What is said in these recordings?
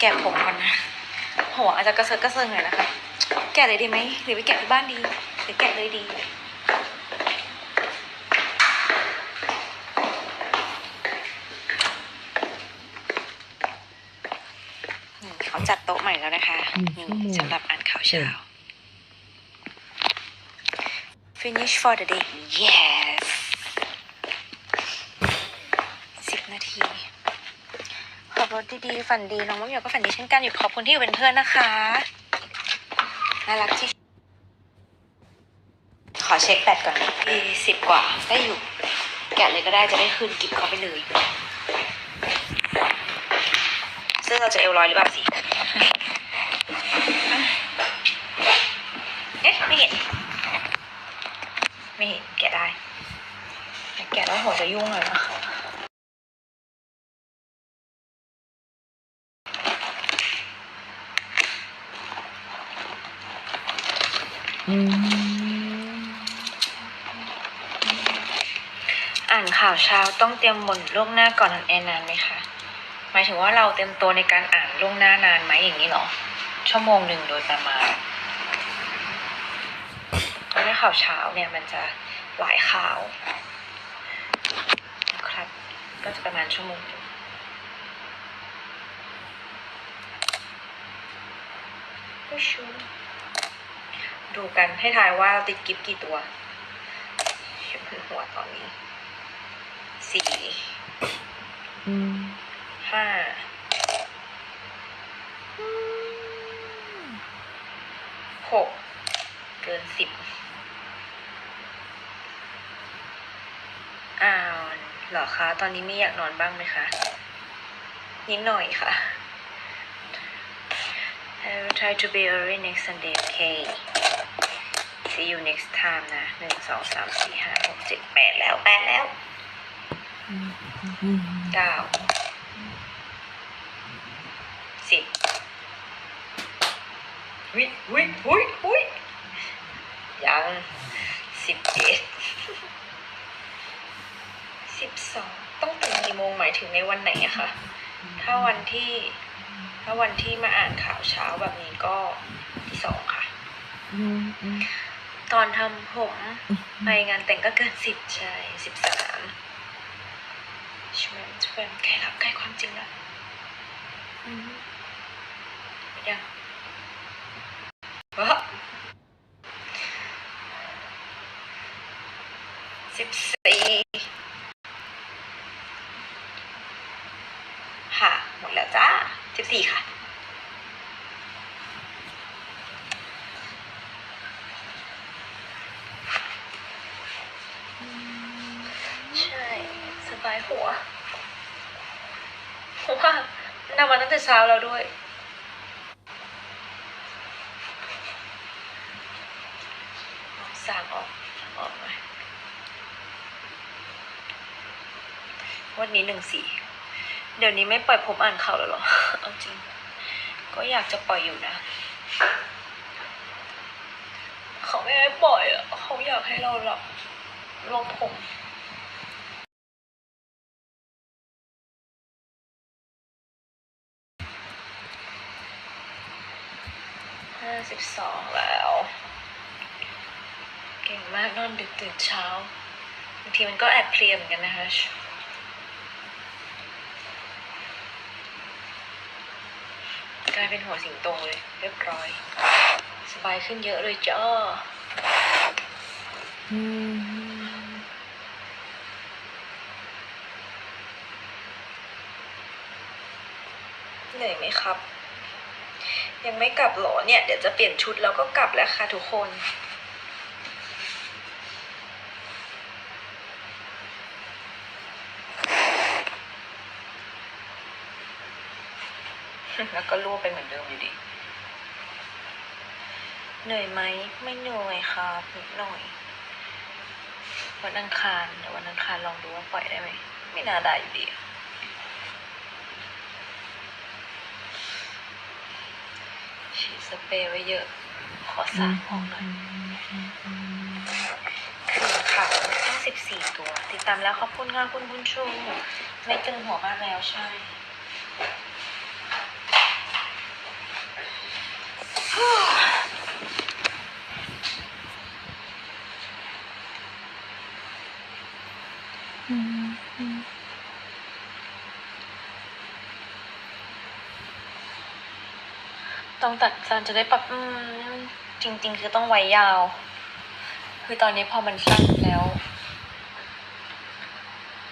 แกะผมก่อนนะหัวอาจจะกระเซิร์กระเซิงหน่อยนะคะ แกะเลยดีไหมหรือไปแกะที่บ้านดี หรือแกะเลยดีนี่เขาจัดโต๊ะใหม่แล้วนะคะหนึ่งชั่วโมงนี่สำหรับอ่านข่าวเช้า finish for the day yes สิบนาที ขั บรถดีๆ ฝันดีน้องมะเหมียวก็ฝันดีเช่นกันอยู่ขอบคุณที่อยู่เป็นเพื่อนนะคะน่ารักที่ขอเช็คแบตก่อนที่สิบกว่าได้อยู่ แกะเลยก็ได้จะได้คืนกิฟต์เขาไปเลยซึ่งเราจะเอลลอยหรือเปล่าสิเอ๊ะไม่เห็นไม่เห็นแกะได้ แกะแล้วหัวจะยุ่งเลยนะ อ่านข่าวเช้าต้องเตรียมบนล่วงหน้าก่อนอ่านแอนนานไหมคะ หมายถึงว่าเราเตรียมตัวในการอ่านล่วงหน้านานไหมอย่างนี้เหรอ ชั่วโมงหนึ่งโดยประมาณเพราะว่าข่าวเช้าเนี่ยมันจะหลายข่าวนะครับ ก็จะประมาณชั่วโมงหนึ่งก็ชู ดูกันให้ทายว่าติดกิฟกี่ตัวเขียนบนหัวตอนนี้สี่ห้าหกเกินสิบอ้าวเหรอคะ ตอนนี้ไม่อยากนอนบ้างไหมคะนิดหน่อยค่ะ I will try to be early next Sunday okay see you next time นะหนึ่งสองสามสี่ห้าหกเจ็ดแปดแล้วแปดแล้วเก้าสิบวิวิวิวิยังสิบเอ็ดสิบสองต้องตื่นกี่โมงหมายถึงในวันไหนอะคะถ้าวันที่ถ้าวันที่มาอ่านข่าวเช้าแบบนี้ก็ที่สองค่ะอืมอืม ตอนทำผมไปงานแต่งก็เกินสิบใช่สิบสามช่วยช่วยใกล้รับใกล้ความจริงแล้วอืมยังวะสิบสี่ค่ะ หมดแล้วจ้าสิบสี่ค่ะ ใช่สบายหัวเพราะว่ามันทำมาตั้งแต่เช้าแล้วด้วย สางออกออกหน่อยวันนี้หนึ่งสี่เดี๋ยวนี้ไม่ปล่อยผมอ่านข่าวแล้วหรอ เอาจริง ก็อยากจะปล่อยอยู่นะ เขาไม่ให้ปล่อยอะ เขาอยากให้เราหลับ ลงผมห้าสิบสองแล้ว เก่งมากนอนดึกตื่นเช้าบางทีมันก็แอบเพลียเหมือนกันนะคะกลายเป็นหัวสิงโตเลย เรียบร้อย สบายขึ้นเยอะเลยจ้าอื เหนื่อยไหมครับ ยังไม่กลับเหรอเนี่ย เดี๋ยวจะเปลี่ยนชุดแล้วก็กลับแล้วค่ะทุกคนแล้วก็รั่วไปเหมือนเดิมอยู่ดี เหนื่อยไหม ไม่เหนื่อยครับนิดหน่อย วันอังคารเดี๋ยววันอังคารลองดูว่าปล่อยได้ไหม ไม่น่าได้อยู่ดีอะ ฉีดสเปรย์ไว้เยอะ ขอสามห้องหน่อยคือค่ะทั้งสิบสี่ตัว ติดตามแล้วขอบคุณค่ะคุณบุญชู ไม่ตึงหัวมากแล้วใช่ ต้องตัดสั้นจะได้ปรับอืมจริง ๆ คือต้องไว้ยาว คือตอนนี้พอมันสั้นแล้ว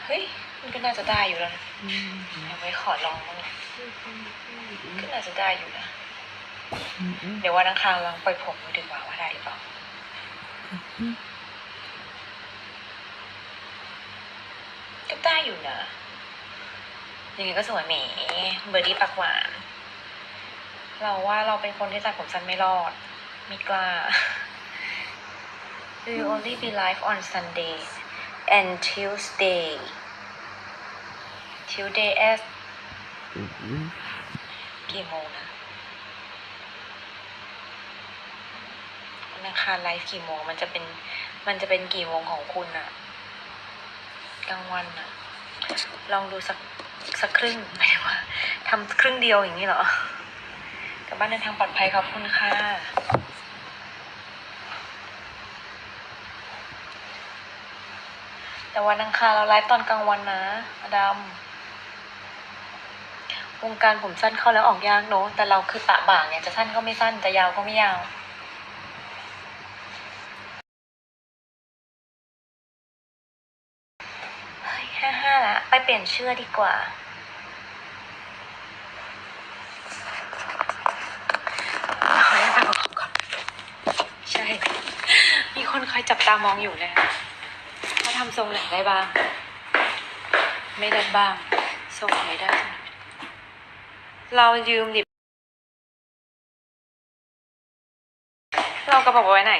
เฮ้ย มันก็น่าจะได้อยู่แล้วนะอืมเอาไว้ขอลองมั้างนะก็น่าจะได้อยู่นะอืมอืมเดี๋ยววันอังคารลองปล่อยผมดูดีกว่าว่าได้หรือเปล่าอืมก็ได้อยู่นะยังไงก็สวยแหมเบอร์ดี้ปากหวาน เราว่าเราเป็นคนที่ตัดผมสั้นไม่รอดไม่กล้า We will only be live on Sunday and Tuesday Tuesday at อืมอืมกี่โมงนะวันอังคารไลฟ์กี่โมง มันจะเป็น มันจะเป็นกี่โมงของคุณอะกลางวันอะลองดูสักสักครึ่งหมายถึงว่าทำครึ่งเดียวอย่างนี้เหรอ กลับบ้านเดินทางปลอดภัยขอบคุณค่ะ แต่วันอังคารเราไลฟ์ตอนกลางวันนะอดัมวงการผมสั้นเข้าแล้วออกยากเนอะแต่เราคือปะบ่างไงจะสั้นก็ไม่สั้นจะยาวก็ไม่ยาวเฮ้ยห้าห้าละไปเปลี่ยนเชื่อดีกว่า ขออนุญาตไปประกอบก่อน ใช่ มี คนคอยจับตามองอยู่นะว่าทำทรงไหนได้บ้าง ไม่ได้บ้าง ทรงไหนได้ เรายืมดิบ เรากระเป๋าไว้ไหน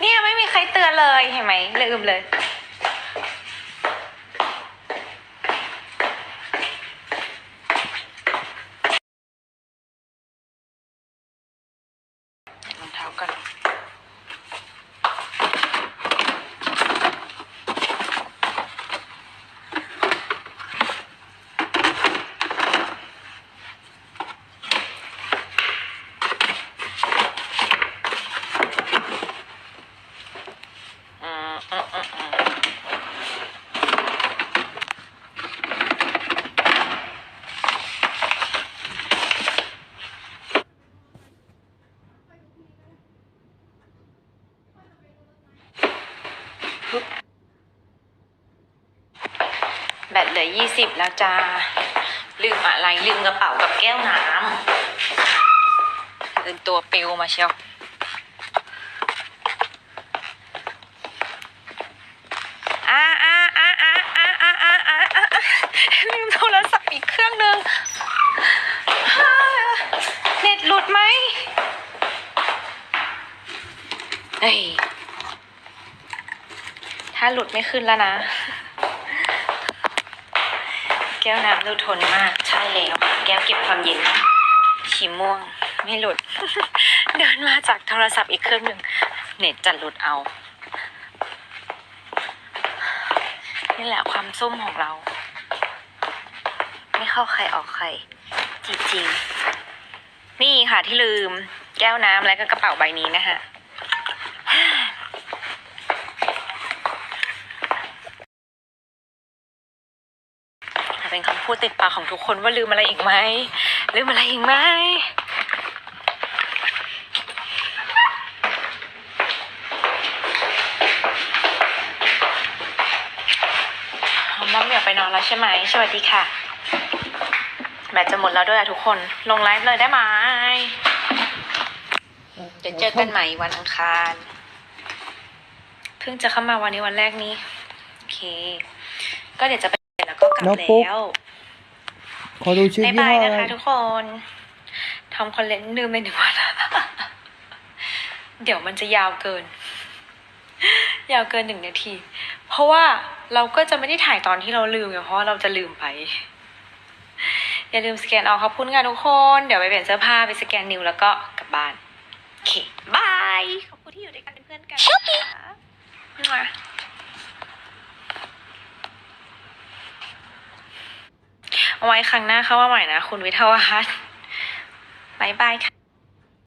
เนี่ยไม่มีใครเตือนเลยเห็นไหมลืมเลย รองเท้ากัน อืมอืมอืมอืมปึ๊บ แบตเหลือยี่สิบแล้วจ้า ลืมอะไร ลืมกระเป๋ากับแก้วน้ำเดินตัวปิวมาเชียวอาอาอาอาอาอาอาอาลืมโทรศัพท์อีกเครื่องหนึ่งเน็ตหลุดไหมเฮ้ยถ้าหลุดไม่ขึ้นแล้วนะ ก้วน้ำดูทนมากใช่แล้วแก้วเก็บความเย็นฉีม่วง ไม่หลุด เดินมาจากโทรศัพท์อีกเครื่องหนึ่งเน็ตจะหลุดเอา นี่แหละความส้มของเรา ไม่เข้าใครออกใคร จริงๆ นี่ค่ะที่ลืม แก้วน้ำและก็กระเป๋าใบนี้นะฮะ เป็นคำพูดติดปากของทุกคนว่าลืมอะไรอีกไหมลืมอะไรอีกไหมน้องเหมียวไปนอนแล้วใช่ไหมสวัสดีค่ะแบตจะหมดแล้วด้วยอะทุกคน ลงไลฟ์เลยได้ไหมเดี๋ยวเจอกันใหม่วันอังคาร เพิ่งจะเข้ามาวันนี้วันแรกนี้ โอเค ก็เดี๋ยวจะไป ก็กลับน้องปุ๊ก แล้ว ขอดูชื่อบ๊ายยี่บายห้อนะอะไรคะทุกคนทำคอนเทนต์ลืมไปหนึ่งวัน เดี๋ยวมันจะยาวเกิน ยาวเกินหนึ่งนาที เพราะว่าเราก็จะไม่ได้ถ่ายตอนที่เราลืมไงเพราะว่าเราจะลืมไป อย่าลืมสแกนเอาขอบคุณค่ะทุกคน เดี๋ยวไปเปลี่ยนเสื้อผ้าไปสแกนนิ้วแล้วก็กลับบ้าน โอเคบาย ขอบคุณที่อยู่ด้วยกันเป็นเพื่อนกันนะคะมั่ว เอาไว้ครั้งหน้าเข้ามาใหม่นะ คุณวิทยาวัฒน์บายบายค่ะ